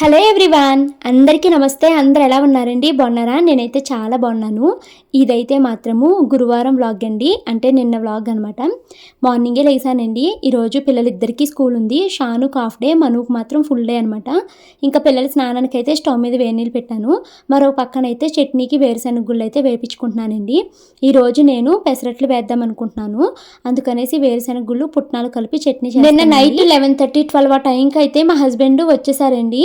Hello everyone అందరికీ నమస్తే. అందరు ఎలా ఉన్నారండి? బాగున్నారా? నేనైతే చాలా బాగున్నాను. ఇదైతే మాత్రము గురువారం వ్లాగ్ అండి. అంటే నిన్న వ్లాగ్ అనమాట మార్నింగే లేసానండి. ఈరోజు పిల్లలిద్దరికీ స్కూల్ ఉంది. షానుకు హాఫ్ డే మనుకు మాత్రం ఫుల్ డే అనమాట ఇంకా పిల్లల స్నానానికి అయితే స్టవ్ మీద వేడి నీళ్ళు పెట్టాను. మరో పక్కన అయితే చట్నీకి వేరుశెనగ గుళ్ళు అయితే వేపించుకుంటున్నానండి. ఈరోజు నేను పెసరట్లు వేద్దాం అనుకుంటున్నాను. అందుకనేసి వేరుశెనగ గుళ్ళు పుట్నాలు కలిపి చట్నీ నిన్న నైట్ లెవెన్ థర్టీ ట్వెల్వ్ ఆ టైంకి అయితే మా హస్బెండ్ వచ్చేసారండి.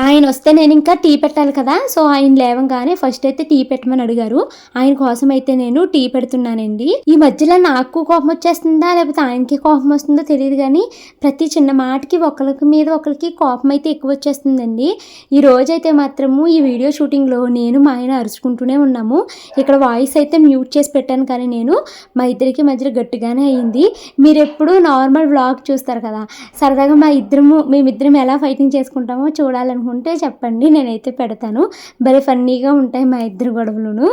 ఆయన వస్తే నేను ఇంకా టీ పెట్టాలి కదా. సో ఆయన లేవంగానే ఫస్ట్ అయితే టీ పెట్టమని అడిగారు. ఆయన కోసం అయితే నేను టీ పెడుతున్నానండి. ఈ మధ్యలో నాకు కోపం వచ్చేస్తుందా? లేకపోతే ఆయనకి కోపం వస్తుందో తెలియదు కానీ ప్రతి చిన్న మాటకి ఒకరికి మీద ఒకరికి కోపం అయితే ఎక్కువ వచ్చేస్తుందండి. ఈ రోజు అయితే మాత్రము ఈ వీడియో షూటింగ్లో నేను మా ఆయన అరుచుకుంటూనే ఉన్నాము. ఇక్కడ వాయిస్ అయితే మ్యూట్ చేసి పెట్టాను కానీ నేను మా ఇద్దరికి మధ్యలో గట్టిగానే అయింది. మీరు ఎప్పుడు నార్మల్ వ్లాగ్ చూస్తారు కదా. సరదాగా మా ఇద్దరము మేమిద్దరం ఎలా ఫైటింగ్ చేసుకుంటామో చూడాలనుకుంటున్నాను ఉంటే చెప్పండి నేనైతే పెడతాను. భలే ఫన్నీగా ఉంటాయి మా ఇద్దరు గొడవలను.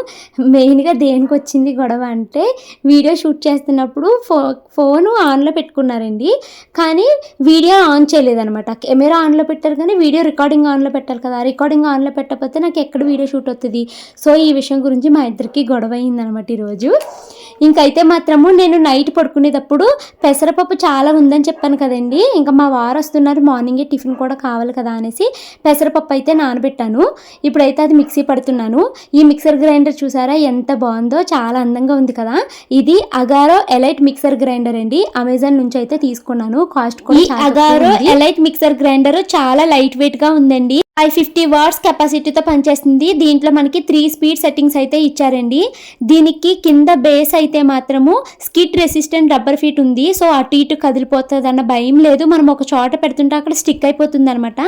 మెయిన్గా దేనికి వచ్చింది గొడవ అంటే వీడియో షూట్ చేస్తున్నప్పుడు ఫో ఫోను ఆన్లో పెట్టుకున్నారండి. కానీ వీడియో ఆన్ చేయలేదనమాట కెమెరా ఆన్లో పెట్టారు కానీ వీడియో రికార్డింగ్ ఆన్లో పెట్టాలి కదా. రికార్డింగ్ ఆన్లో పెట్టకపోతే నాకు ఎక్కడ వీడియో షూట్ అవుతుంది? సో ఈ విషయం గురించి మా ఇద్దరికి గొడవ అయిందనమాట ఈరోజు. ఇంకైతే మాత్రము నేను నైట్ పడుకునేటప్పుడు పెసరపప్పు చాలా ఉందని చెప్పాను కదండి. ఇంకా మా వారు వస్తున్నారు మార్నింగే టిఫిన్ కూడా కావాలి కదా అనేసి పెసరపప్పు అయితే నానబెట్టాను. ఇప్పుడైతే అది మిక్సీ పడుతున్నాను. ఈ మిక్సర్ గ్రైండర్ చూసారా ఎంత బాగుందో చాలా అందంగా ఉంది కదా. ఇది అగారో ఎలైట్ మిక్సర్ గ్రైండర్ అండి. అమెజాన్ నుంచి అయితే తీసుకున్నాను. కాస్ట్ కూడా అగారో ఎలైట్ మిక్సర్ గ్రైండర్ చాలా లైట్ వెయిట్గా ఉందండి. ఫైవ్ ఫిఫ్టీ వాట్స్ కెపాసిటీతో పనిచేస్తుంది. దీంట్లో మనకి త్రీ స్పీడ్ సెట్టింగ్స్ అయితే ఇచ్చారండి. దీనికి కింద బేస్ అయితే మాత్రము స్కిట్ రెసిస్టెంట్ రబ్బర్ ఫీట్ ఉంది. సో అటు ఇటు కదిలిపోతుంది అన్న భయం లేదు. మనం ఒక చోట పెడుతుంటే అక్కడ స్టిక్ అయిపోతుంది అనమాట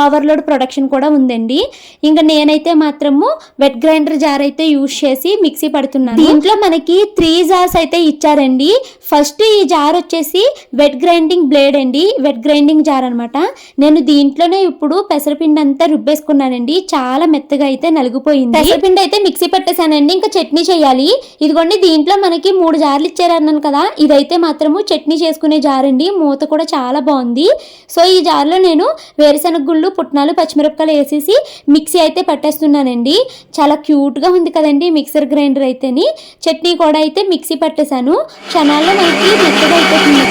ఓవర్లోడ్ ప్రొడక్షన్ కూడా ఉందండి. ఇంకా నేనైతే మాత్రము వెట్ గ్రైండర్ జార్ అయితే యూజ్ చేసి మిక్సీ పడుతున్నాను. దీంట్లో మనకి త్రీ జార్స్ అయితే ఇచ్చారండి. ఫస్ట్ ఈ జార్ వచ్చేసి వెట్ గ్రైండింగ్ బ్లేడ్ అండి. వెట్ గ్రైండింగ్ జార్ అనమాట నేను దీంట్లోనే ఇప్పుడు పెసరపిండి అంతా రుబ్బేసుకున్నానండి. చాలా మెత్తగా అయితే నలిగిపోయింది. పెసరపిండి అయితే మిక్సీ పెట్టేశానండి. ఇంకా చట్నీ చేయాలి. ఇదిగోండి దీంట్లో మనకి మూడు జార్లు ఇచ్చారన్నాను కదా. ఇదైతే మాత్రము చట్నీ చేసుకునే జార్ అండి. మూత కూడా చాలా బాగుంది. సో ఈ జార్లో నేను వేరుశనగ గుళ్ళు పుట్నాలు పచ్చిమిరపకాయలు వేసేసి మిక్సీ అయితే పట్టేస్తున్నానండి. చాలా క్యూట్గా ఉంది కదండి మిక్సర్ గ్రైండర్ అయితేని. చట్నీ కూడా అయితే మిక్సీ పట్టేశాను. క్షణాల్లో మనకి మెత్తగా అయిపోతుంది.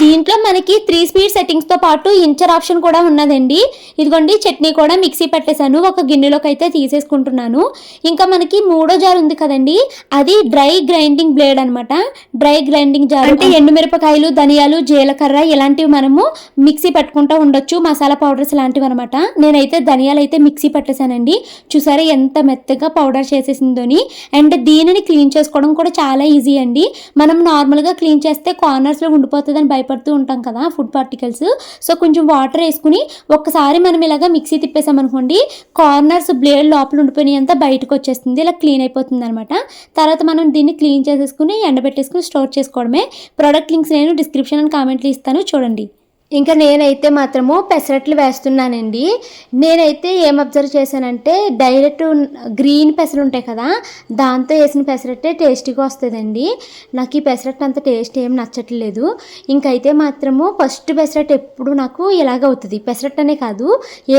దీంట్లో మనకి త్రీ స్పీడ్ సెట్టింగ్స్తో పాటు ఇంచర్ ఆప్షన్ కూడా ఉన్నదండి. ఇదిగోండి చట్నీ కూడా మిక్సీ పెట్టేశాను. ఒక గిన్నెలోకి అయితే తీసేసుకుంటున్నాను. ఇంకా మనకి మూడో జార్ ఉంది కదండి. అది డ్రై గ్రైండింగ్ బ్లేడ్ అనమాట డ్రై గ్రైండింగ్ జార్ అంటే ఎండుమిరపకాయలు ధనియాలు జీలకర్ర ఇలాంటివి మనము మిక్సీ పట్టుకుంటూ ఉండొచ్చు. మసాలా పౌడర్స్ లాంటివి అనమాట నేనైతే ధనియాలు అయితే మిక్సీ పట్టేశానండి. చూసారా ఎంత మెత్తగా పౌడర్ చేసేసిందని. అండ్ దీనిని క్లీన్ చేసుకోవడం కూడా చాలా ఈజీ అండి. మనం నార్మల్గా క్లీన్ చేస్తే కార్నర్స్లో ఉండిపోతుందని భయపడుతూ ఉంటాం కదా ఫుడ్ పార్టికల్స్ సో కొంచెం వాటర్ వేసుకుని ఒక్కసారి మనం ఇలాగా మిక్సీ తిప్పేసామనుకోండి కార్నర్స్ బ్లేడ్ లోపల ఉండిపోయినాయి అంతా బయటకు వచ్చేస్తుంది ఇలా క్లీన్ అయిపోతుంది అనమాట తర్వాత మనం దీన్ని క్లీన్ చేసేసుకుని ఎండబెట్టేసుకుని స్టోర్ చేసుకోవడమే. ప్రోడక్ట్ లింక్స్ నేను డిస్క్రిప్షన్ అండ్ కామెంట్లు ఇస్తాను చూడండి. ఇంకా నేనైతే మాత్రము పెసరట్లు వేస్తున్నానండి. నేనైతే ఏం అబ్జర్వ్ చేశానంటే డైరెక్ట్ గ్రీన్ పెసరు ఉంటాయి కదా దాంతో వేసిన పెసరట్టే టేస్టీగా వస్తుందండి. నాకు ఈ పెసరట్ అంత టేస్ట్ ఏం నచ్చట్లేదు. ఇంకైతే మాత్రము ఫస్ట్ పెసరట్ ఎప్పుడు నాకు ఇలాగ అవుతుంది పెసరట్టు అనే కాదు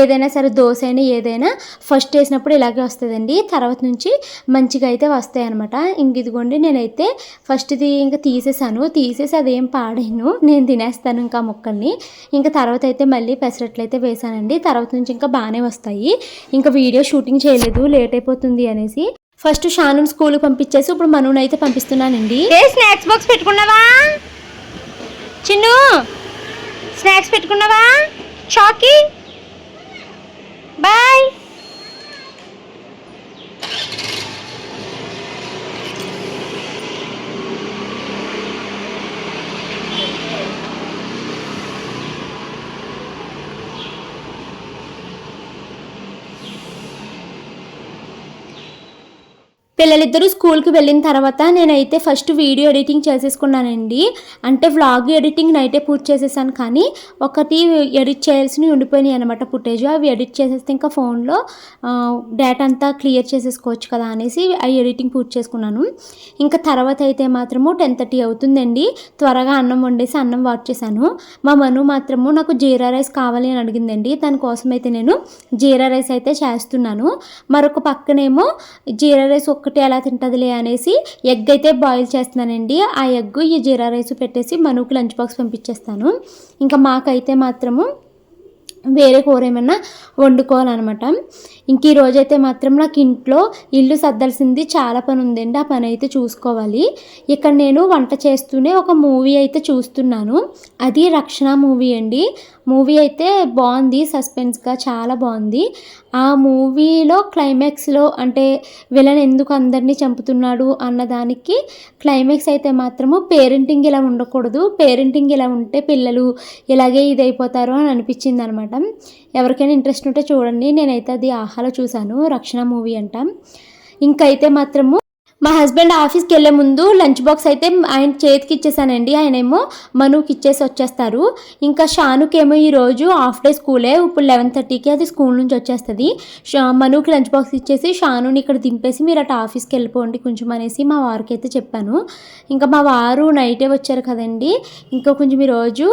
ఏదైనా సరే దోశ అయినా ఏదైనా ఫస్ట్ వేసినప్పుడు ఇలాగే వస్తుందండి. తర్వాత నుంచి మంచిగా అయితే వస్తాయి అనమాట ఇంక ఇదిగోండి నేనైతే ఫస్ట్ది ఇంకా తీసేసాను. తీసేసి అదేం పాడాను. నేను తినేస్తాను ఇంకా ముక్కల్ని. ఇంకా తర్వాత అయితే మళ్ళీ పెసరట్లు అయితే వేసానండి తర్వాత నుంచి ఇంకా బాగానే వస్తాయి. ఇంకా వీడియో షూటింగ్ చేయలేదు లేట్ అయిపోతుంది అనేసి. ఫస్ట్ షాను స్కూల్కి పంపించేసి ఇప్పుడు మనూని అయితే పంపిస్తున్నానండి. ఏ స్నాక్స్ బాక్స్ పెట్టుకున్నావా? చిన్ను స్నాక్స్ పెట్టుకున్నావా? చాకీ బాయ్. పిల్లలిద్దరూ స్కూల్కి వెళ్ళిన తర్వాత నేనైతే ఫస్ట్ వీడియో ఎడిటింగ్ చేసేసుకున్నానండి. అంటే వ్లాగ్ ఎడిటింగ్ నైటే పూర్తి చేసేసాను. కానీ ఒకటి ఎడిట్ చేయాల్సినవి ఉండిపోయినాయి అనమాట ఫుటేజ్. అవి ఎడిట్ చేసేస్తే ఇంకా ఫోన్లో డేటా అంతా క్లియర్ చేసేసుకోవచ్చు కదా అనేసి ఆ ఎడిటింగ్ పూర్తి చేసుకున్నాను. ఇంకా తర్వాత అయితే మాత్రము టెన్ థర్టీ అవుతుందండి. త్వరగా అన్నం వండేసి అన్నం వాట్ చేశాను. మా మను మాత్రము నాకు జీరా రైస్ కావాలి అని అడిగిందండి. దానికోసం అయితే నేను జీరా రైస్ అయితే చేస్తున్నాను. మరొక పక్కనేమో జీరా రైస్ ఒక ఒక్కటి ఎలా తింటుందిలే అనేసి ఎగ్ అయితే బాయిల్ చేస్తున్నానండి. ఆ ఎగ్ ఈ జీరా రైస్ పెట్టేసి మనుకు లంచ్ బాక్స్ పంపించేస్తాను. ఇంకా మాకైతే మాత్రము వేరే కూర ఏమన్నా వండుకోవాలన్నమాట. ఇంక ఈ రోజైతే మాత్రం నాకు ఇంట్లో ఇల్లు సర్దాల్సింది చాలా పని ఉందండి ఆ పని అయితే చూసుకోవాలి. ఇక్కడ నేను వంట చేస్తూనే ఒక మూవీ అయితే చూస్తున్నాను. అది రక్షణ మూవీ అండి. మూవీ అయితే బాగుంది సస్పెన్స్గా చాలా బాగుంది. ఆ మూవీలో క్లైమాక్స్లో అంటే విలన్ ఎందుకు అందరినీ చంపుతున్నాడు అన్నదానికి క్లైమాక్స్ అయితే మాత్రము పేరెంటింగ్ ఇలా ఉండకూడదు. పేరెంటింగ్ ఇలా ఉంటే పిల్లలు ఇలాగే ఇదైపోతారు అని అనిపించింది అనమాట ఎవరికైనా ఇంట్రెస్ట్ ఉంటే చూడండి. నేనైతే అది ఆహాలో చూశాను. రక్షణ మూవీ అంట. ఇంకైతే మాత్రము మా హస్బెండ్ ఆఫీస్కి వెళ్ళే ముందు లంచ్ బాక్స్ అయితే ఆయన చేతికి ఇచ్చేసానండి. ఆయన ఏమో మనుకి ఇచ్చేసి వచ్చేస్తారు. ఇంకా షానుకేమో ఈరోజు హాఫ్ డే స్కూలే. ఇప్పుడు లెవెన్ థర్టీకి అది స్కూల్ నుంచి వచ్చేస్తుంది. షా మనుకి లంచ్ బాక్స్ ఇచ్చేసి షానుని ఇక్కడ దింపేసి మీరు అటు ఆఫీస్కి వెళ్ళిపోండి కొంచెం అనేసి మా వారికి అయితే చెప్పాను. ఇంకా మా వారు నైటే వచ్చారు కదండి. ఇంకా కొంచెం ఈరోజు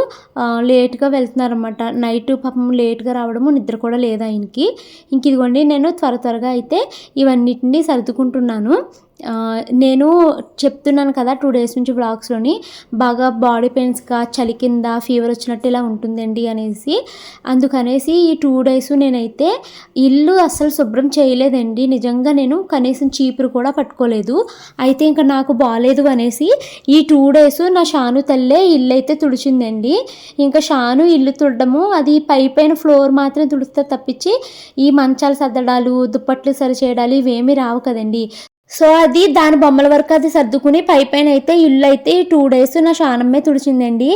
లేట్గా వెళ్తున్నారన్నమాట. నైట్ పాపం లేట్గా రావడము నిద్ర కూడా లేదు ఆయనకి. ఇంక ఇదిగోండి నేను త్వర త్వరగా అయితే ఇవన్నిటిని సర్దుకుంటున్నాను. నేను చెప్తున్నాను కదా టూ డేస్ నుంచి బ్లాగ్స్లోని బాగా బాడీ పెయిన్స్గా చలి కింద ఫీవర్ వచ్చినట్టు ఇలా ఉంటుందండి అనేసి. అందుకనేసి ఈ టూ డేస్ నేనైతే ఇల్లు అస్సలు శుభ్రం చేయలేదండి. నిజంగా నేను కనీసం చీపురు కూడా పట్టుకోలేదు. అయితే ఇంకా నాకు బాగాలేదు అనేసి ఈ టూ డేస్ నా షాను తల్లే ఇల్లు అయితే తుడిచిందండి. ఇంకా షాను ఇల్లు తుడడము అది పై పైన ఫ్లోర్ మాత్రం తుడిస్తే తప్పించి ఈ మంచాలు సర్దడాలు దుప్పట్లు సరి చేయడాలు ఇవేమీ రావు కదండి. సో అది దాని బొమ్మల వరకు అది సర్దుకుని పై పైన అయితే ఇల్లు అయితే ఈ టూ డేస్ నా శానమ్మే తుడిచిందండి.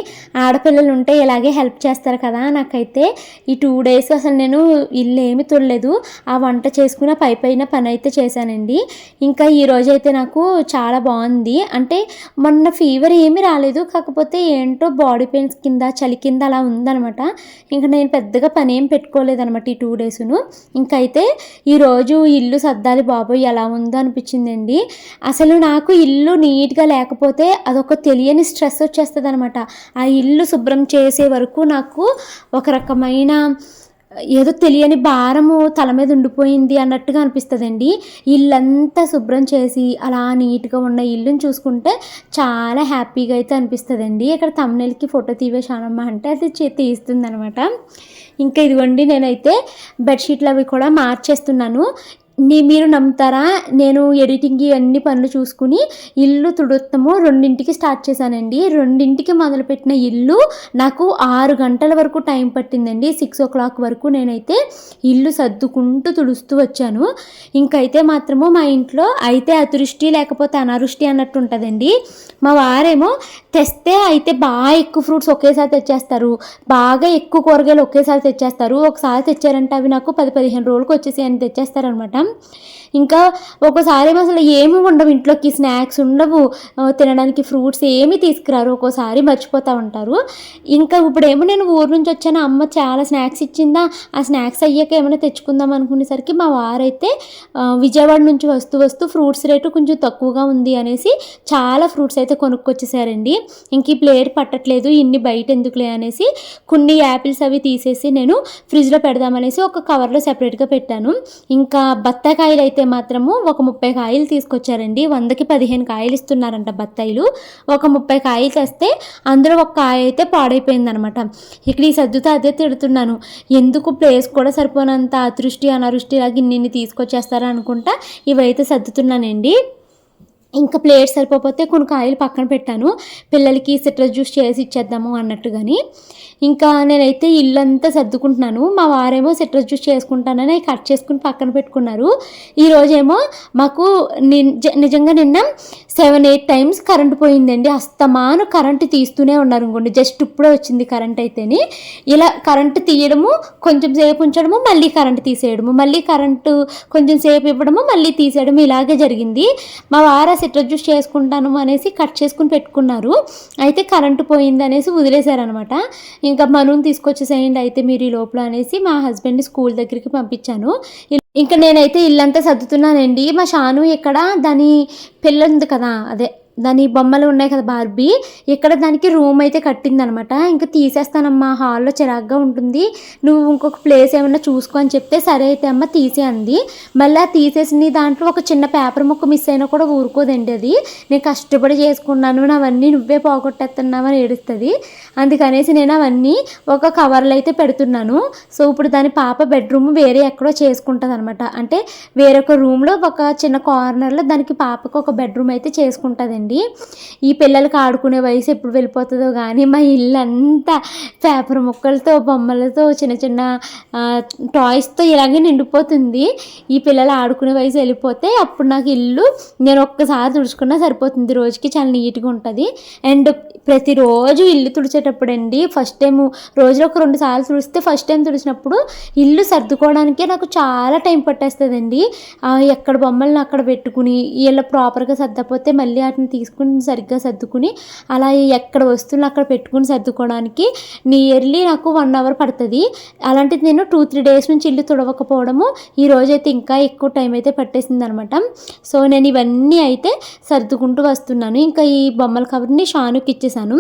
ఆడపిల్లలు ఉంటే ఇలాగే హెల్ప్ చేస్తారు కదా నాకైతే. ఈ టూ డేస్ అసలు నేను ఇల్లు ఏమి తుడలేదు. ఆ వంట చేసుకున్న పై పైన పని అయితే చేశానండి. ఇంకా ఈ రోజు అయితే నాకు చాలా బాగుంది. అంటే మొన్న ఫీవర్ ఏమీ రాలేదు. కాకపోతే ఏంటో బాడీ పెయిన్స్ కింద చలి కింద అలా ఉందనమాట ఇంకా నేను పెద్దగా పని ఏం పెట్టుకోలేదనమాట ఈ టూ డేస్ను ఇంకైతే ఈరోజు ఇల్లు సర్దాలి బాబోయ్ ఎలా ఉందో అనిపించింది అనిపించిందండి అసలు నాకు ఇల్లు నీట్గా లేకపోతే అదొక తెలియని స్ట్రెస్ వచ్చేస్తుంది అనమాట ఆ ఇల్లు శుభ్రం చేసే వరకు నాకు ఒక రకమైన ఏదో తెలియని భారము తల మీద ఉండిపోయింది అన్నట్టుగా అనిపిస్తుందండి. ఇల్లంతా శుభ్రం చేసి అలా నీట్గా ఉన్న ఇల్లుని చూసుకుంటే చాలా హ్యాపీగా అయితే అనిపిస్తుందండి. ఇక్కడ తమ్నెల్కి ఫోటో తీవేశానమ్మా అంటే అది చే తీస్తుంది అనమాట ఇంకా ఇదిగోండి నేనైతే బెడ్షీట్లు అవి కూడా మార్చేస్తున్నాను. నీ మీరు నమ్ముతారా? నేను ఎడిటింగ్ ఇవన్నీ పనులు చూసుకుని ఇల్లు తుడుత్తము రెండింటికి స్టార్ట్ చేశానండి. రెండింటికి మొదలుపెట్టిన ఇల్లు నాకు ఆరు గంటల వరకు టైం పట్టిందండి. సిక్స్ ఓ క్లాక్ వరకు నేనైతే ఇల్లు సర్దుకుంటూ తుడుస్తూ వచ్చాను. ఇంకైతే మాత్రము మా ఇంట్లో అయితే అతివృష్టి లేకపోతే అనావృష్టి అన్నట్టు ఉంటుందండి. మా వారేమో తెస్తే అయితే బాగా ఎక్కువ ఫ్రూట్స్ ఒకేసారి తెచ్చేస్తారు. బాగా ఎక్కువ కూరగాయలు ఒకేసారి తెచ్చేస్తారు. ఒకసారి తెచ్చారంటే అవి నాకు పది పదిహేను రోజులకు వచ్చేసి అని తెచ్చేస్తారనమాట ఇంకా ఒక్కోసారి ఏమో అసలు ఏమి ఉండవు. ఇంట్లోకి స్నాక్స్ ఉండవు. తినడానికి ఫ్రూట్స్ ఏమి తీసుకురారు. ఒక్కోసారి మర్చిపోతూ ఉంటారు. ఇంకా ఇప్పుడేమో నేను ఊరు నుంచి వచ్చాను. అమ్మ చాలా స్నాక్స్ ఇచ్చిందా? ఆ స్నాక్స్ అయ్యాక ఏమైనా తెచ్చుకుందాం అనుకునేసరికి మా వారైతే విజయవాడ నుంచి వస్తూ వస్తూ ఫ్రూట్స్ రేటు కొంచెం తక్కువగా ఉంది అనేసి చాలా ఫ్రూట్స్ అయితే కొనుక్కొచ్చేసారండి. ఇంక ఈ ప్లేట్ పట్టట్లేదు. ఇన్ని బయట ఎందుకులే అనేసి కొన్ని యాపిల్స్ అవి తీసేసి నేను ఫ్రిడ్జ్లో పెడదామనేసి ఒక కవర్లో సెపరేట్గా పెట్టాను. ఇంకా బత్తాకాయలు అయితే మాత్రము ఒక ముప్పై కాయలు తీసుకొచ్చారండి. వందకి పదిహేను కాయలు ఇస్తున్నారంట బత్తాయిలు. ఒక ముప్పై కాయలు తెస్తే అందులో ఒక కాయ అయితే పాడైపోయిందనమాట. ఇక్కడ ఈ సర్దుతో అదే తిడుతున్నాను. ఎందుకు ప్లేస్ కూడా సరిపోనంత అదృష్టి అనారుష్టి లాగా ఇన్ని తీసుకొచ్చేస్తారా అనుకుంటా ఇవైతే సర్దుతున్నానండి. ఇంకా ప్లేట్ సరిపోతే కొన్ని కాయలు పక్కన పెట్టాను. పిల్లలకి సిట్రస్ జ్యూస్ చేసి ఇచ్చేద్దాము అన్నట్టు కానీ ఇంకా నేనైతే ఇల్లంతా సర్దుకుంటున్నాను. మా వారేమో సిట్రస్ జ్యూస్ చేసుకుంటానని అవి కట్ చేసుకుని పక్కన పెట్టుకున్నారు. ఈరోజేమో మాకు నిజ నిజంగా నిన్న సెవెన్ ఎయిట్ టైమ్స్ కరెంట్ పోయిందండి. అస్తమాను కరెంటు తీస్తూనే ఉన్నారు అనుకోండి జస్ట్ ఇప్పుడే వచ్చింది కరెంట్ అయితేని. ఇలా కరెంటు తీయడము కొంచెం సేపు ఉంచడము మళ్ళీ కరెంటు తీసేయడము మళ్ళీ కరెంటు కొంచెం సేపు ఇవ్వడము మళ్ళీ తీసేయడము ఇలాగే జరిగింది. మా వార సిట్రస్ జ్యూస్ చేసుకుంటాను అనేసి కట్ చేసుకుని పెట్టుకున్నారు. అయితే కరెంటు పోయింది అనేసి వదిలేశారనమాట. ఇంకా మనూని తీసుకొచ్చేసేయండి అయితే మీరు ఈ లోపల అనేసి మా హస్బెండ్ని స్కూల్ దగ్గరికి పంపించాను. ఇంకా నేనైతే ఇల్లంతా సర్దుతున్నానండి. మా షాను ఇక్కడ దాని పెళ్ళి ఉంది కదా? అదే. దాని బొమ్మలు ఉన్నాయి కదా బార్బీ. ఇక్కడ దానికి రూమ్ అయితే కట్టిందనమాట. ఇంకా తీసేస్తానమ్మా. హాల్లో చిరాగ్గా ఉంటుంది. నువ్వు ఇంకొక ప్లేస్ ఏమన్నా చూసుకో అని చెప్తే సరే అయితే అమ్మ తీసే అంది. మళ్ళీ ఆ తీసేసిన దాంట్లో ఒక చిన్న పేపర్ ముక్క మిస్ అయినా కూడా ఊరుకోదండి అది. నేను కష్టపడి చేసుకున్నాను. అవన్నీ నువ్వే పోగొట్టేస్తున్నావు అని ఏడుస్తుంది. అందుకనేసి నేను అవన్నీ ఒక కవర్లో అయితే పెడుతున్నాను. సో ఇప్పుడు దాని పాప బెడ్రూమ్ వేరే ఎక్కడో చేసుకుంటుంది అనమాట అంటే వేరొక రూమ్లో ఒక చిన్న కార్నర్లో దానికి పాపకు ఒక బెడ్రూమ్ అయితే చేసుకుంటుందండి. ఈ పిల్లలకి ఆడుకునే వయసు ఎప్పుడు వెళ్ళిపోతుందో కానీ మా ఇల్లు అంతా పేపర్ ముక్కలతో బొమ్మలతో చిన్న చిన్న టాయ్స్తో ఇలాగే నిండిపోతుంది. ఈ పిల్లలు ఆడుకునే వయసు వెళ్ళిపోతే అప్పుడు నాకు ఇల్లు నేను ఒక్కసారి తుడుచుకున్నా సరిపోతుంది. రోజుకి చాలా నీట్గా ఉంటుంది. అండ్ ప్రతిరోజు ఇల్లు తుడిచేటప్పుడు అండి ఫస్ట్ టైం రోజులో ఒక రెండు సార్లు తుడిస్తే ఫస్ట్ టైం తుడిచినప్పుడు ఇల్లు సర్దుకోవడానికే నాకు చాలా టైం పట్టేస్తుందండి. ఎక్కడ బొమ్మలను అక్కడ పెట్టుకుని వీళ్ళ ప్రాపర్గా సర్దపోతే మళ్ళీ వాటిని తీసుకుని సరిగ్గా సర్దుకుని అలా ఎక్కడ వస్తువులు అక్కడ పెట్టుకుని సర్దుకోవడానికి నియర్లీ నాకు వన్ అవర్ పడుతుంది. అలాంటిది నేను టూ త్రీ డేస్ నుంచి ఇల్లు తుడవకపోవడము ఈ రోజైతే ఇంకా ఎక్కువ టైం అయితే పట్టేసింది అనమాట సో నేను ఇవన్నీ అయితే సర్దుకుంటూ వస్తున్నాను. ఇంకా ఈ బొమ్మల కవర్ని షానుకి ఇచ్చేసాను.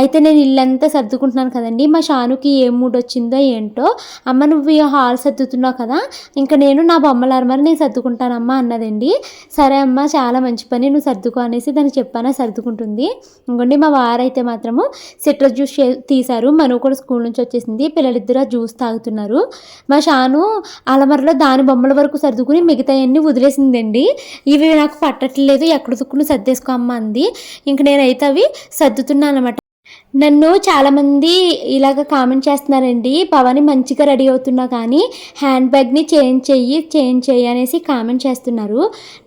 అయితే నేను ఇల్లంతా సర్దుకుంటున్నాను కదండి. మా షానుకి ఏ మూడ్ వచ్చిందో ఏంటో అమ్మ నువ్వు హాల్ సర్దుతున్నావు కదా ఇంకా నేను నా బొమ్మల అరమరి నేను సర్దుకుంటానమ్మా అన్నదండి. సరే అమ్మ చాలా మంచి పని నువ్వు సర్దుకో అనేసి దాని దానికి చెప్పానా సర్దుకుంటుంది. ఇంకోండి మా వారైతే మాత్రము సిట్రస్ జ్యూస్ తీశారు. మను కూడా స్కూల్ నుంచి వచ్చేసింది. పిల్లలిద్దరు ఆ జ్యూస్ తాగుతున్నారు. మా షాను అలమరలో దాని బొమ్మల వరకు సర్దుకుని మిగతాయన్నీ వదిలేసిందండి. ఇవి నాకు పట్టట్లేదు. ఎక్కడ దుక్కును సర్దేసుకో అమ్మ అంది. ఇంక నేనైతే అవి సర్దుతున్నాను అనమాట నన్ను చాలామంది ఇలాగ కామెంట్ చేస్తున్నారండి భవాని మంచిగా రెడీ అవుతున్నా కానీ హ్యాండ్ బ్యాగ్ని చేంజ్ చెయ్యి చేంజ్ చెయ్యి అనేసి కామెంట్ చేస్తున్నారు.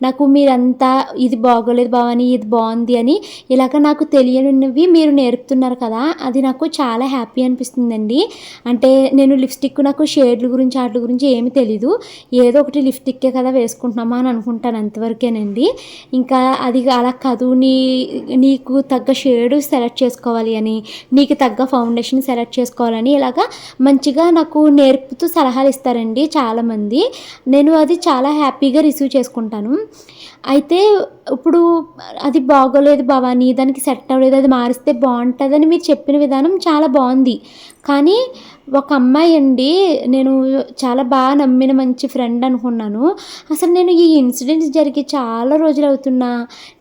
నాకు మీరంతా ఇది బాగోలేదు భవాని ఇది బాగుంది అని ఇలాగ నాకు తెలియనివి మీరు నేర్పుతున్నారు కదా అది నాకు చాలా హ్యాపీ అనిపిస్తుందండి. అంటే నేను లిప్స్టిక్ నాకు షేడ్ల గురించి వాటి గురించి ఏమీ తెలీదు. ఏదో ఒకటి లిప్స్టిక్కే కదా వేసుకుంటున్నామా అని అనుకుంటాను అంతవరకేనండి. ఇంకా అది అలా కాదు నీ నీకు తగ్గ షేడ్ సెలెక్ట్ చేసుకోవాలి అని నీకు తగ్గ ఫౌండేషన్ సెలెక్ట్ చేసుకోవాలని ఇలాగా మంచిగా నాకు నేర్పుతూ సలహాలు ఇస్తారండి చాలామంది. నేను అది చాలా హ్యాపీగా రిసీవ్ చేసుకుంటాను. అయితే ఇప్పుడు అది బాగోలేదు భవానీ దానికి సెట్ అవ్వలేదు అది మారిస్తే బాగుంటుందని మీరు చెప్పిన విధానం చాలా బాగుంది. కానీ ఒక అమ్మాయి అండి నేను చాలా బాగా నమ్మిన మంచి ఫ్రెండ్ అనుకున్నాను. అసలు నేను ఈ ఇన్సిడెంట్స్ జరిగి చాలా రోజులు అవుతున్నా.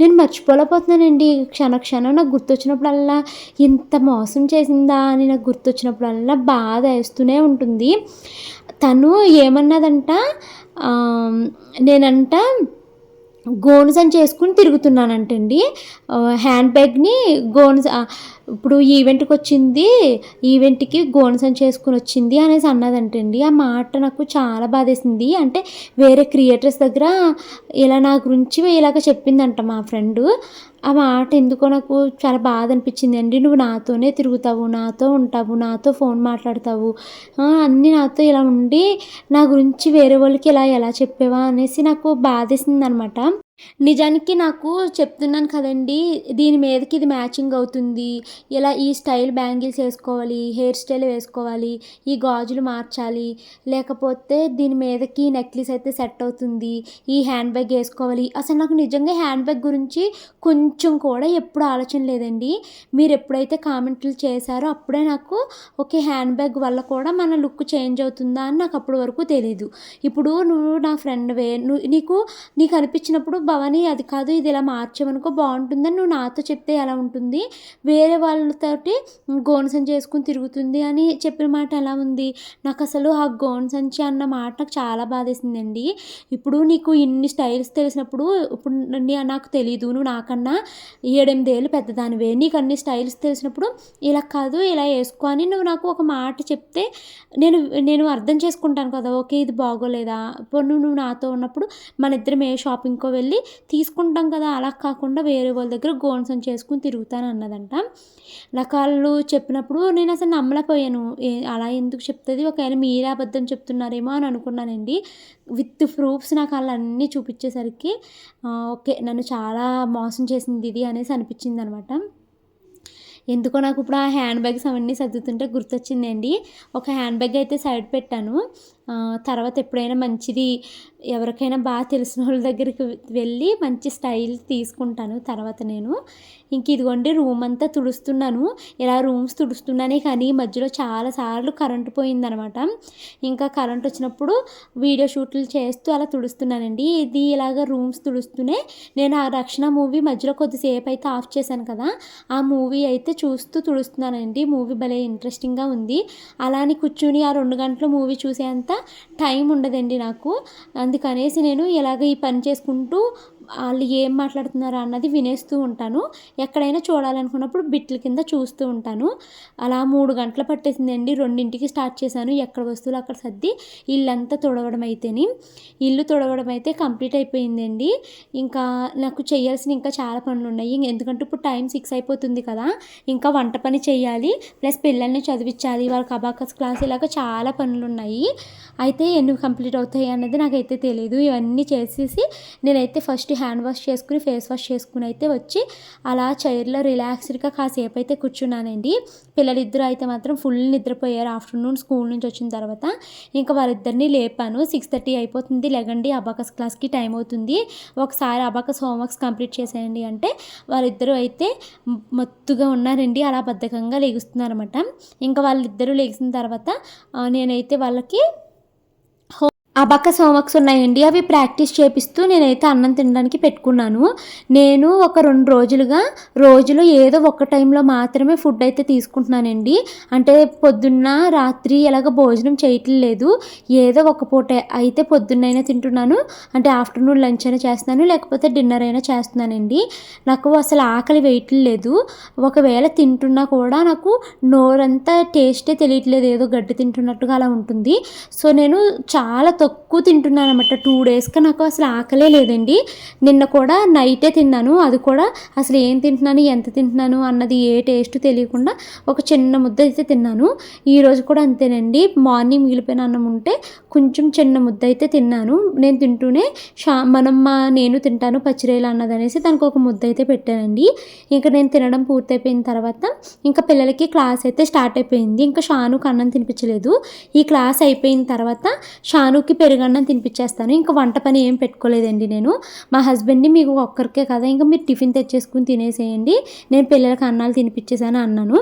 నేను మర్చిపోలేకపోతున్నానండి. క్షణ క్షణం నాకు గుర్తొచ్చినప్పుడల్లా ఇంత మోసం చేసిందా అని నాకు గుర్తొచ్చినప్పుడల్లా బాధ వేస్తూనే ఉంటుంది. తను ఏమన్నదంట నేనంట గోను చేసుకుని వేసుకుని తిరుగుతున్నానంటండి హ్యాండ్ బ్యాగ్ని గోనుస ఇప్పుడు ఈవెంట్కి వచ్చింది ఈవెంట్కి గోనసం చేసుకుని వచ్చింది అనేసి అన్నదంటండి. ఆ మాట నాకు చాలా బాధేసింది. అంటే వేరే క్రియేటర్స్ దగ్గర ఇలా నా గురించి ఇలాగ చెప్పిందంట మా ఫ్రెండ్ ఆ మాట ఎందుకో నాకు చాలా బాధ అనిపించింది అండి. నువ్వు నాతోనే తిరుగుతావు నాతో ఉంటావు నాతో ఫోన్ మాట్లాడతావు. అన్నీ నాతో ఇలా ఉండి నా గురించి వేరే వాళ్ళకి ఇలా ఎలా చెప్పేవా అనేసి నాకు బాధేసింది అనమాట నిజానికి నాకు చెప్తున్నాను కదండి దీని మీదకి ఇది మ్యాచింగ్ అవుతుంది. ఇలా ఈ స్టైల్ బ్యాంగిల్స్ వేసుకోవాలి హెయిర్ స్టైల్ వేసుకోవాలి ఈ గాజులు మార్చాలి లేకపోతే దీని మీదకి నెక్లెస్ అయితే సెట్ అవుతుంది ఈ హ్యాండ్ బ్యాగ్ వేసుకోవాలి. అసలు నాకు నిజంగా హ్యాండ్ బ్యాగ్ గురించి కొంచెం కూడా ఎప్పుడు ఆలోచన లేదండి. మీరు ఎప్పుడైతే కామెంట్లు చేశారో అప్పుడే నాకు ఓకే హ్యాండ్ బ్యాగ్ వల్ల కూడా మన లుక్ చేంజ్ అవుతుందా అని నాకు అప్పటి వరకు తెలియదు ఇప్పుడు నువ్వు నా ఫ్రెండ్ వే నువ్వు నీకు నీకు అనిపించినప్పుడు భవాని అది కాదు ఇది ఇలా మార్చామనుకో బాగుంటుందని నువ్వు నాతో చెప్తే ఎలా ఉంటుంది? వేరే వాళ్ళతోటి గోను సంచి వేసుకుని తిరుగుతుంది అని చెప్పిన మాట ఎలా ఉంది? నాకు అసలు ఆ గోను సంచి అన్న మాట నాకు చాలా బాధేసిందండి. ఇప్పుడు నీకు ఇన్ని స్టైల్స్ తెలిసినప్పుడు ఇప్పుడు నాకు తెలియదు నువ్వు నాకన్నా ఏడెనిమిదేళ్ళు పెద్దదానివే. నీకు అన్ని స్టైల్స్ తెలిసినప్పుడు ఇలా కాదు ఇలా వేసుకో అని నువ్వు నాకు ఒక మాట చెప్తే నేను నేను అర్థం చేసుకుంటాను కదా ఓకే ఇది బాగోలేదా? ఇప్పుడు నువ్వు నువ్వు నాతో ఉన్నప్పుడు మన ఇద్దరం ఏ షాపింగ్కో వెళ్ళి తీసుకుంటాం కదా అలా కాకుండా వేరే వాళ్ళ దగ్గర గోన్సం చేసుకుని తిరుగుతాను అన్నదంట. నాకు వాళ్ళు చెప్పినప్పుడు నేను అసలు నమ్మలేకపోయాను. అలా ఎందుకు చెప్తుంది? ఒకవేళ మీరే అబద్ధం చెప్తున్నారేమో అని అనుకున్నానండి. విత్ ప్రూఫ్స్ నాకు వాళ్ళు అన్నీ చూపించేసరికి ఓకే నన్ను చాలా మోసం చేసింది ఇది అనేసి అనిపించింది అనమాట ఎందుకో నాకు ఇప్పుడు ఆ హ్యాండ్ బ్యాగ్స్ అవన్నీ సర్దుతుంటే గుర్తొచ్చిందండి. ఒక హ్యాండ్ బ్యాగ్ అయితే సైడ్ పెట్టాను. తర్వాత ఎప్పుడైనా మంచిది ఎవరికైనా బాగా తెలిసిన వాళ్ళ దగ్గరికి వెళ్ళి మంచి స్టైల్ తీసుకుంటాను తర్వాత నేను. ఇంక ఇదిగోండి రూమ్ అంతా తుడుస్తున్నాను. ఇలా రూమ్స్ తుడుస్తున్నానే కానీ మధ్యలో చాలాసార్లు కరెంటు పోయిందనమాట. ఇంకా కరెంట్ వచ్చినప్పుడు వీడియో షూట్లు చేస్తూ అలా తుడుస్తున్నానండి. ఇది ఇలాగ రూమ్స్ తుడుస్తూనే నేను ఆ రక్షణ మూవీ మధ్యలో కొద్దిసేపు అయితే ఆఫ్ చేశాను కదా ఆ మూవీ అయితే చూస్తూ తుడుస్తున్నానండి. మూవీ భలే ఇంట్రెస్టింగ్గా ఉంది. అలానే కూర్చుని ఆ రెండు గంటల మూవీ చూసేంత టైం ఉండదండి నాకు. అందుకనేసి నేను ఇలాగ ఈ పని చేసుకుంటూ వాళ్ళు ఏం మాట్లాడుతున్నారా అన్నది వినేస్తూ ఉంటాను. ఎక్కడైనా చూడాలనుకున్నప్పుడు బిట్ల కింద చూస్తూ ఉంటాను. అలా మూడు గంటలు పట్టేసిందండి. రెండింటికి స్టార్ట్ చేశాను. ఎక్కడ వస్తువులు అక్కడ సర్ది ఇల్లంతా తుడవడం అయితేని. ఇల్లు తుడవడం అయితే కంప్లీట్ అయిపోయిందండి. ఇంకా నాకు చేయాల్సిన ఇంకా చాలా పనులు ఉన్నాయి. ఎందుకంటే ఇప్పుడు టైం సిక్స్ అయిపోతుంది కదా. ఇంకా వంట పని చేయాలి. ప్లస్ పిల్లల్ని చదివించాలి. వాళ్ళకి అబాకస్ క్లాస్ ఇలాగ చాలా పనులు ఉన్నాయి. అయితే ఎన్ని కంప్లీట్ అవుతాయి అన్నది నాకైతే తెలియదు ఇవన్నీ చేసేసి నేనైతే ఫస్ట్ హ్యాండ్ వాష్ చేసుకుని ఫేస్ వాష్ చేసుకుని అయితే వచ్చి అలా చైర్లో రిలాక్స్డ్గా కాసేపు అయితే కూర్చున్నానండి. పిల్లలిద్దరూ అయితే మాత్రం ఫుల్ నిద్రపోయారు. ఆఫ్టర్నూన్ స్కూల్ నుంచి వచ్చిన తర్వాత ఇంకా వారిద్దరిని లేపాను. సిక్స్ థర్టీ అయిపోతుంది. లెగండి. అబాకస్ క్లాస్కి టైం అవుతుంది. ఒకసారి అబాకస్ హోంవర్క్స్ కంప్లీట్ చేసేయండి అంటే వారిద్దరూ అయితే మత్తుగా ఉన్నారండి. అలా బద్ధకంగా లెగుస్తున్నారన్నమాట. ఇంకా వాళ్ళిద్దరూ లెగిసిన తర్వాత నేనైతే వాళ్ళకి అబక్కస్ సోమక్స్ ఉన్నాయండి అవి ప్రాక్టీస్ చేపిస్తూ నేనైతే అన్నం తినడానికి పెట్టుకున్నాను. నేను ఒక రెండు రోజులుగా రోజులో ఏదో ఒక టైంలో మాత్రమే ఫుడ్ అయితే తీసుకుంటున్నానండి. అంటే పొద్దున్న రాత్రి ఎలాగ భోజనం చేయట్లేదు. ఏదో ఒక పూట అయితే పొద్దున్నైనా తింటున్నాను. అంటే ఆఫ్టర్నూన్ లంచ్ అయినా చేస్తున్నాను. లేకపోతే డిన్నర్ అయినా చేస్తున్నానండి. నాకు అసలు ఆకలి వేయట్లేదు. ఒకవేళ తింటున్నా కూడా నాకు నోరంతా టేస్టే తెలియట్లేదు. ఏదో గడ్డి తింటున్నట్టుగా అలా ఉంటుంది. సో నేను చాలా తక్కువ తింటున్నాను అనమాట టూ డేస్గా నాకు అసలు ఆకలే లేదండి. నిన్న కూడా నైటే తిన్నాను. అది కూడా అసలు ఏం తింటున్నాను ఎంత తింటున్నాను అన్నది ఏ టేస్ట్ తెలియకుండా ఒక చిన్న ముద్ద అయితే తిన్నాను. ఈరోజు కూడా అంతేనండి. మార్నింగ్ మిగిలిపోయిన అన్నం ఉంటే కొంచెం చిన్న ముద్ద అయితే తిన్నాను. నేను తింటూనే షా మనమ్మ నేను తింటాను పచ్చిరేలు అన్నది అనేసి దానికి ఒక ముద్ద అయితే పెట్టానండి. ఇంకా నేను తినడం పూర్తయిపోయిన తర్వాత ఇంకా పిల్లలకి క్లాస్ అయితే స్టార్ట్ అయిపోయింది. ఇంకా షానుకు అన్నం తినిపించలేదు. ఈ క్లాస్ అయిపోయిన తర్వాత షానుకి పెరుగన్నం తినిపించేస్తాను. ఇంకా వంట పని ఏం పెట్టుకోలేదండి నేను. మా హస్బెండ్ని మీకు ఒక్కరికే కదా ఇంకా మీరు టిఫిన్ తెచ్చేసుకుని తినేసేయండి. నేను పిల్లలకి అన్నాలు తినిపించేసాను అన్నాను.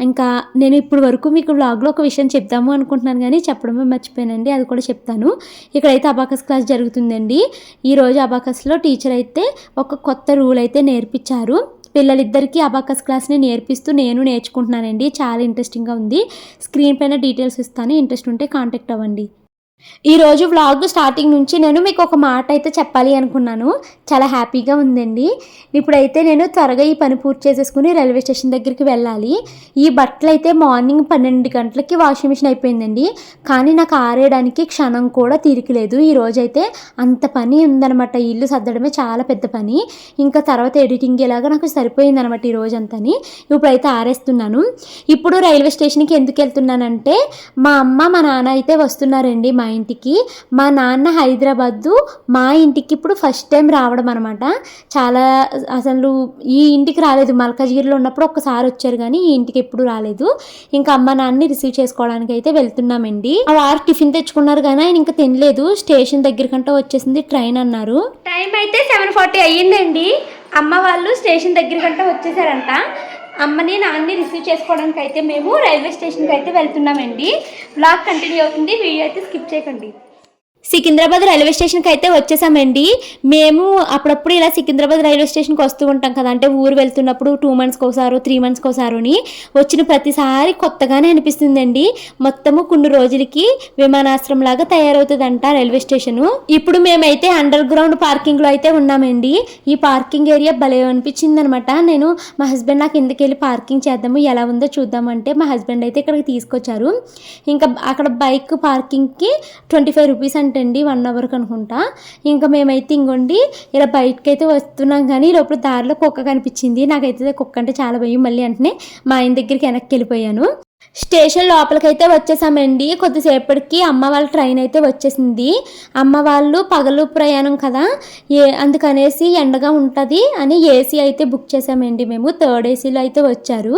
ఇంకా నేను ఇప్పుడు వరకు మీకు వ్లాగ్లో ఒక విషయం చెప్దాము అనుకుంటున్నాను కానీ చెప్పడమే మర్చిపోయానండి అది కూడా చెప్తాను. ఇక్కడైతే అబాకస్ క్లాస్ జరుగుతుందండి. ఈరోజు అబాకస్లో టీచర్ అయితే ఒక కొత్త రూల్ అయితే నేర్పించారు. పిల్లలిద్దరికీ అబాకస్ క్లాస్ని నేర్పిస్తూ నేను నేర్చుకుంటున్నానండి. చాలా ఇంట్రెస్టింగ్గా ఉంది. స్క్రీన్ పైన డీటెయిల్స్ ఇస్తాను. ఇంట్రెస్ట్ ఉంటే కాంటాక్ట్ అవ్వండి. ఈరోజు వ్లాగ్ స్టార్టింగ్ నుంచి నేను మీకు ఒక మాట అయితే చెప్పాలి అనుకున్నాను. చాలా హ్యాపీగా ఉందండి. ఇప్పుడైతే నేను త్వరగా ఈ పని పూర్తి చేసేసుకుని రైల్వే స్టేషన్ దగ్గరికి వెళ్ళాలి. ఈ బట్టలు అయితే మార్నింగ్ పన్నెండు గంటలకి వాషింగ్ మిషన్ అయిపోయిందండి. కానీ నాకు ఆరేయడానికి క్షణం కూడా తీరికలేదు. ఈ రోజైతే అంత పని ఉందనమాట ఇల్లు సర్దడమే చాలా పెద్ద పని. ఇంకా తర్వాత ఎడిటింగ్ ఇలాగా నాకు సరిపోయిందనమాట ఈ రోజంతని. ఇప్పుడైతే ఆరేస్తున్నాను. ఇప్పుడు రైల్వే స్టేషన్కి ఎందుకు వెళ్తున్నానంటే మా అమ్మ మా నాన్న అయితే వస్తున్నారండి మా ఇంటికి. మా నాన్న హైదరాబాదు మా ఇంటికి ఇప్పుడు ఫస్ట్ టైం రావడం అనమాట చాలా అసలు ఈ ఇంటికి రాలేదు. మల్కాజ్గిరిలో ఉన్నప్పుడు ఒక్కసారి వచ్చారు కానీ ఈ ఇంటికి ఎప్పుడు రాలేదు. ఇంకా అమ్మ నాన్నని రిసీవ్ చేసుకోవడానికి అయితే వెళ్తున్నామండి. ఆ వారు టిఫిన్ తెచ్చుకున్నారు కానీ ఆయన ఇంకా తినలేదు. స్టేషన్ దగ్గరకంటే వచ్చేసింది ట్రైన్ అన్నారు. టైం అయితే సెవెన్ ఫార్టీ అయ్యిందండి. అమ్మ వాళ్ళు స్టేషన్ దగ్గర కంటే వచ్చేసారంట. అమ్మని నాన్నని రిసీవ్ చేసుకోవడానికి అయితే మేము రైల్వే స్టేషన్కి అయితే వెళ్తున్నామండి. బ్లాగ్ కంటిన్యూ అవుతుంది. వీడియో అయితే స్కిప్ చేయకండి. సికింద్రాబాద్ రైల్వే స్టేషన్కి అయితే వచ్చేసామండి. మేము అప్పుడప్పుడు ఇలా సికింద్రాబాద్ రైల్వే స్టేషన్కి వస్తూ ఉంటాం కదా అంటే ఊరు వెళ్తున్నప్పుడు టూ మంత్స్కి ఒకసారి త్రీ మంత్స్కి ఒకసారి అని వచ్చిన ప్రతిసారి కొత్తగానే అనిపిస్తుందండి. మొత్తము కొన్ని రోజులకి విమానాశ్రయం లాగా తయారవుతుందంట రైల్వే స్టేషను. ఇప్పుడు మేమైతే అండర్ గ్రౌండ్ పార్కింగ్లో అయితే ఉన్నామండి. ఈ పార్కింగ్ ఏరియా భలే అనిపించింది అనమాట నేను మా హస్బెండ్ నాకు ఎందుకు వెళ్ళి పార్కింగ్ చేద్దాము ఎలా ఉందో చూద్దామంటే మా హస్బెండ్ అయితే ఇక్కడికి తీసుకొచ్చారు. ఇంకా అక్కడ బైక్ పార్కింగ్కి ట్వంటీ ఫైవ్ రూపీస్ అంటండి వన్ అవర్కి అనుకుంటా ఇంకా మేమైతే ఇంకోండి ఇలా బయటకి అయితే వస్తున్నాం కానీ లోపల దారిలో కుక్క కనిపించింది. నాకైతే కుక్క అంటే చాలా భయం. మళ్ళీ వెంటనే మా ఆయన దగ్గరికి వెనక్కి వెళ్ళిపోయాను. స్టేషన్ లోపలికైతే వచ్చేసామండి. కొద్దిసేపటికి అమ్మ వాళ్ళ ట్రైన్ అయితే వచ్చేసింది. అమ్మ వాళ్ళు పగలు ప్రయాణం కదా ఏ అందుకనేసి ఎండగా ఉంటుంది అని ఏసీ అయితే బుక్ చేసామండి మేము. థర్డ్ ఏసీలో అయితే వచ్చారు.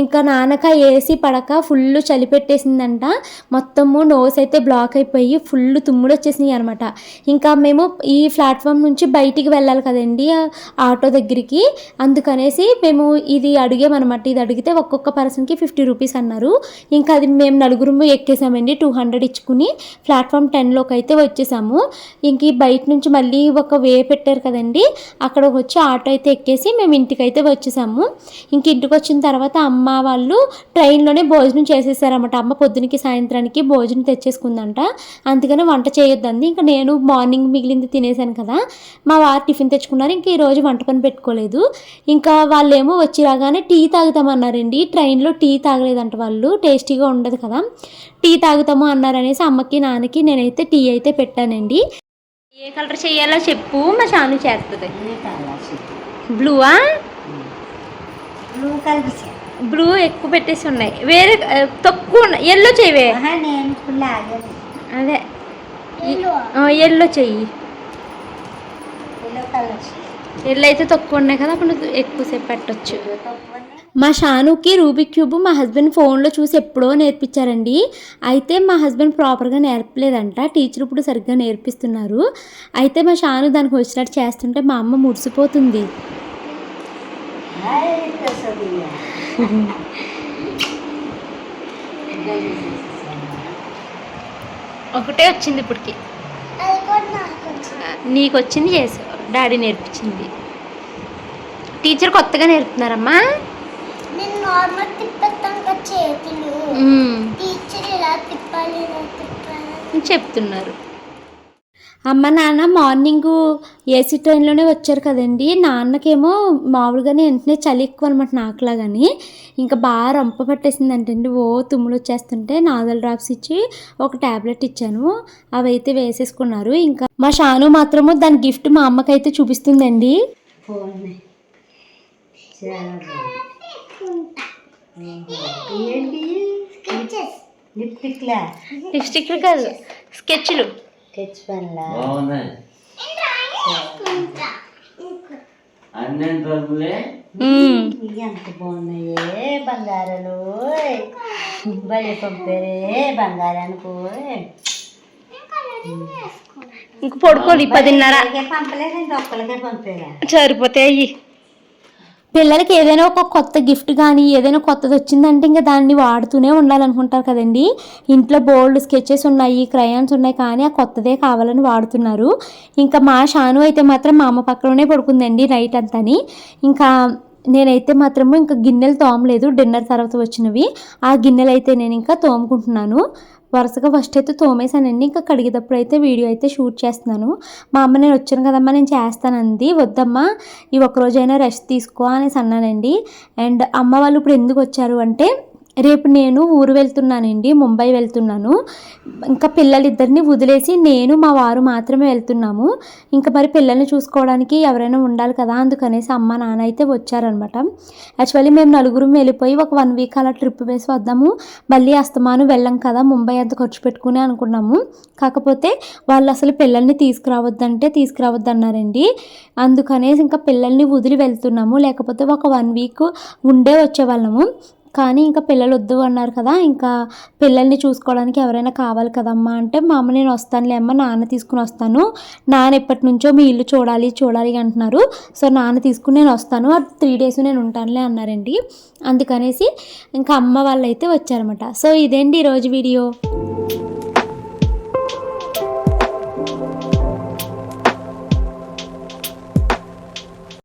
ఇంకా నాన్నక ఏసీ పడక ఫుల్ చలి పెట్టేసిందంట మొత్తము నోస్ అయితే బ్లాక్ అయిపోయి ఫుల్ తుమ్ముడు వచ్చేసినాయి అనమాట ఇంకా మేము ఈ ప్లాట్ఫామ్ నుంచి బయటికి వెళ్ళాలి కదండి ఆటో దగ్గరికి. అందుకనేసి మేము ఇది అడిగామన్నమాట. ఇది అడిగితే ఒక్కొక్క పర్సన్కి ఫిఫ్టీ రూపీస్ అన్నారు. ఇంకా అది మేము నలుగురు ఎక్కేసామండి. టూ హండ్రెడ్ ఇచ్చుకుని ప్లాట్ఫామ్ టెన్లోకి అయితే వచ్చేసాము. ఇంక ఈ బయట నుంచి మళ్ళీ ఒక వే పెట్టారు కదండి. అక్కడ వచ్చి ఆటో అయితే ఎక్కేసి మేము ఇంటికి అయితే వచ్చేసాము. ఇంక ఇంటికి వచ్చిన తర్వాత అమ్మ వాళ్ళు ట్రైన్లోనే భోజనం చేసేసారన్నమాట. అమ్మ పొద్దునకి సాయంత్రానికి భోజనం తెచ్చేసుకుందంట. అందుకని వంట చేయొద్దండి ఇంకా నేను మార్నింగ్ మిగిలింది తినేసాను కదా. మా వారు టిఫిన్ తెచ్చుకున్నారు. ఇంక ఈరోజు వంట పని పెట్టుకోలేదు. ఇంకా వాళ్ళేమో వచ్చి రాగానే టీ తాగుతామన్నారండి. ట్రైన్లో టీ తాగలేదంట వాళ్ళు. టేస్టీగా ఉండదు కదా. టీ తాగుతాము అన్నారనేసి అమ్మకి నాన్నకి నేనైతే టీ అయితే పెట్టానండి. ఏ కలర్ చేయాలో చెప్పు మా షాను చేస్తుంది. బ్లూవా? బ్లూ బ్లూ ఎక్కువ పెట్టేసి ఉన్నాయి. వేరే తక్కువ ఎల్లో చేయవే. ఫుల్ అదే. ఎల్లో చెయ్యి. ఎల్లో అయితే తక్కువ ఉన్నాయి కదా అప్పుడు ఎక్కువసేపు పెట్టొచ్చు. మా షానుకి రూబిక్ క్యూబ్ మా హస్బెండ్ ఫోన్లో చూసి ఎప్పుడో నేర్పించారండి. అయితే మా హస్బెండ్ ప్రాపర్గా నేర్పలేదంట. టీచర్ ఇప్పుడు సరిగ్గా నేర్పిస్తున్నారు. అయితే మా షాను దానికి వచ్చినట్టు చేస్తుంటే మా అమ్మ ముడిసిపోతుంది ఒకటే వచ్చింది ఇప్పటికి. నీకు వచ్చింది చేసావు డాడీ నేర్పించింది. టీచర్ కొత్తగా నేర్పుతున్నారమ్మా. నేను నార్మల్ తిప్పేస్తాను కదా చేతులు. టీచర్ ఇలా తిప్పాలి ఇలా తిప్పాలి? చెప్తున్నారు. అమ్మ నాన్న మార్నింగ్ ఏసీ ట్రైన్లోనే వచ్చారు కదండి. నాన్నకేమో మామూలుగానే వెంటనే చలి ఎక్కువ అనమాట నాకులాగాని. ఇంకా బాగా రంప పట్టేసిందంటండి. ఓ తుమ్ములు వచ్చేస్తుంటే నాదల్ డ్రాప్స్ ఇచ్చి ఒక ట్యాబ్లెట్ ఇచ్చాను. అవి అయితే వేసేసుకున్నారు. ఇంకా మా షాను మాత్రము దాని గిఫ్ట్ మా అమ్మకైతే చూపిస్తుందండి. ఏంటి? లిప్టిక్లా లిప్స్టిక్లు? కాదు స్కెచ్లు. స్కెచ్ పెన్లా? బాగున్నాయి. అన్నీ ఎంత బాగున్నాయే బంగారాలు భలే పంపారే బంగారానికి ఇంక పడుకోవాలి పదిన్నర. పంపలేదండి ఒక్కరికే పంపారా? సరిపోతాయి పిల్లలకి ఏదైనా ఒక కొత్త గిఫ్ట్ కానీ ఏదైనా కొత్తది వచ్చిందంటే ఇంకా దాన్ని వాడుతూనే ఉండాలనుకుంటారు కదండి. ఇంట్లో బోల్డ్ స్కెచెస్ ఉన్నాయి క్రయాన్స్ ఉన్నాయి కానీ ఆ కొత్తదే కావాలని వాడుతున్నారు. ఇంకా మా షాను అయితే మాత్రం మా అమ్మ పక్కలోనే పడుకుందండి నైట్ అంతాని. ఇంకా నేనైతే మాత్రము ఇంకా గిన్నెలు తోమలేదు డిన్నర్ తర్వాత వచ్చినవి. ఆ గిన్నెలు అయితే నేను ఇంకా తోముకుంటున్నాను. వరుసగా ఫస్ట్ అయితే తోమేశానండి. ఇంకా కడిగేటప్పుడు అయితే వీడియో అయితే షూట్ చేస్తున్నాను. మా అమ్మ నేను వచ్చాను కదమ్మా నేను చేస్తానంది. వద్దమ్మా ఈ ఒక్కరోజైనా రెస్ట్ తీసుకో అనేసి అన్నానండి. అండ్ అమ్మ వాళ్ళు ఇప్పుడు ఎందుకు వచ్చారు అంటే రేపు నేను ఊరు వెళ్తున్నానండి ముంబై వెళ్తున్నాను. ఇంకా పిల్లలిద్దరిని వదిలేసి నేను మా వారు మాత్రమే వెళ్తున్నాము. ఇంకా మరి పిల్లల్ని చూసుకోవడానికి ఎవరైనా ఉండాలి కదా అందుకనేసి అమ్మ నాన్న అయితే వచ్చారనమాట. యాక్చువల్లీ మేము నలుగురం వెళ్ళిపోయి ఒక వన్ వీక్ అలా ట్రిప్ వేసి వద్దాము. మళ్ళీ అస్తమాను వెళ్ళం కదా ముంబై అంత ఖర్చు పెట్టుకుని అనుకున్నాము. కాకపోతే వాళ్ళు అసలు పిల్లల్ని తీసుకురావద్దంటే తీసుకురావద్దన్నారండి. అందుకనేసి ఇంకా పిల్లల్ని వదిలి వెళ్తున్నాము. లేకపోతే ఒక వన్ వీక్ ఉండే వచ్చేవాళ్ళము. కానీ ఇంకా పిల్లలు వద్దు అన్నారు కదా ఇంకా పిల్లల్ని చూసుకోవడానికి ఎవరైనా కావాలి కదమ్మా అంటే మా అమ్మ నేను వస్తానులే అమ్మ నాన్న తీసుకుని వస్తాను నాన్న ఎప్పటి నుంచో మీ ఇల్లు చూడాలి చూడాలి అంటున్నారు. సో నాన్న తీసుకుని నేను వస్తాను ఆ త్రీ డేస్ నేను ఉంటానులే అన్నారండి. అందుకనేసి ఇంకా అమ్మ వాళ్ళు అయితే వచ్చారనమాట సో ఇదేండి ఈరోజు వీడియో?